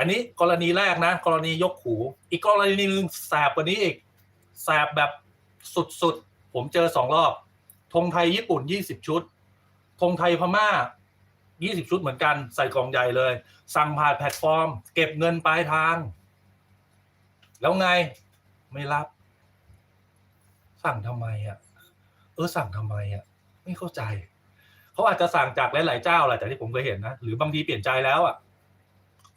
อันนี้กรณีแรกนะ กรณียกหู อีกกรณีหนึ่งแสบกว่านี้อีกแสบแบบสุดๆ ผมเจอสองรอบธงไทยญี่ปุ่นยี่สิบชุดธงไทยพม่ายี่สิบชุดเหมือนกันใส่กล่องใหญ่เลย สั่งผ่านแพลตฟอร์ม เก็บเงินปลายทาง แล้วไงไม่รับ สั่งทำไมอะ เออสั่งทำไมอะ ไม่เข้าใจ เขาอาจจะสั่งจากหลายๆเจ้าแหละแต่ที่ผมเคยเห็นนะ หรือบางทีเปลี่ยนใจแล้วอะ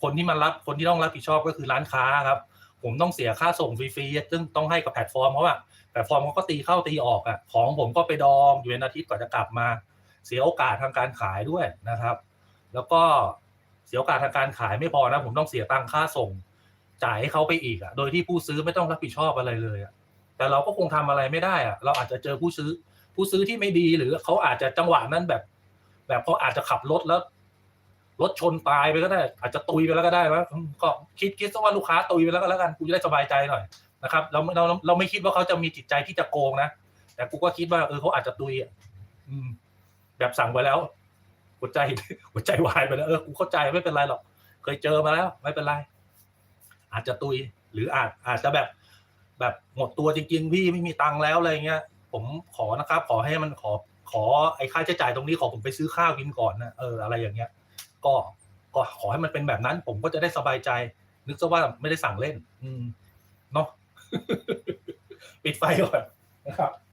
คนที่มันรับคนที่ต้องรับผิดชอบก็คือร้านค้าครับ ผมต้องเสียค่าส่งฟรีๆซึ่งต้องให้กับแพลตฟอร์มเพราะว่าแพลตฟอร์มเขาก็ตีเข้าตีออกอะของผมก็ไปดองอยู่เป็นอาทิตย์กว่าจะกลับมา เสียโอกาสทางการขายด้วยนะครับ แล้วก็เสียโอกาสทางการขายไม่พอนะ ผมต้องเสียตังค่าส่ง จ่ายให้เขาไปอีกอะโดยที่ผู้ซื้อไม่ต้องรับผิดชอบอะไรเลยอะแต่เราก็คงทำอะไรไม่ได้อะเราอาจจะเจอผู้ซื้อ ผู้ซื้อที่ไม่ดีหรือเขาอาจจะจังหวะนั้นแบบ แบบเขาอาจจะขับรถแล้ว รถชนตายไปก็ได้ อาจจะตุยไปแล้วก็ได้วะก็คิดคิดซะว่าลูกค้าตุยไปแล้วก็แล้วกันกูจะได้สบายใจหน่อยนะครับเราเราเราไม่คิดว่าเขาจะมีจิตใจที่จะโกงนะแต่กูก็คิดว่าเออเขาอาจจะตุยอะอืมแบบสั่งไปแล้ว หัวใจหัวใจวายไปแล้วเออกูเข้าใจไม่เป็นไรหรอก เคยเจอมาแล้ว ไม่เป็นไรอาจจะตุย หรืออาจอาจจะแบบ แบบหมดตัวจริงๆพี่ไม่มีตังค์แล้วอะไรเงี้ย ผมขอนะครับ ขอให้มันขอขอไอ้ค่าใช้จ่ายตรงนี้ขอผมไปซื้อข้าวกินก่อนนะเอออะไรอย่างเงี้ย ก็ก็ขอให้มันเป็นแบบนั้น ผมก็จะได้สบายใจ นึกซะว่าไม่ได้สั่งเล่น อืมเนาะปิดไฟก่อน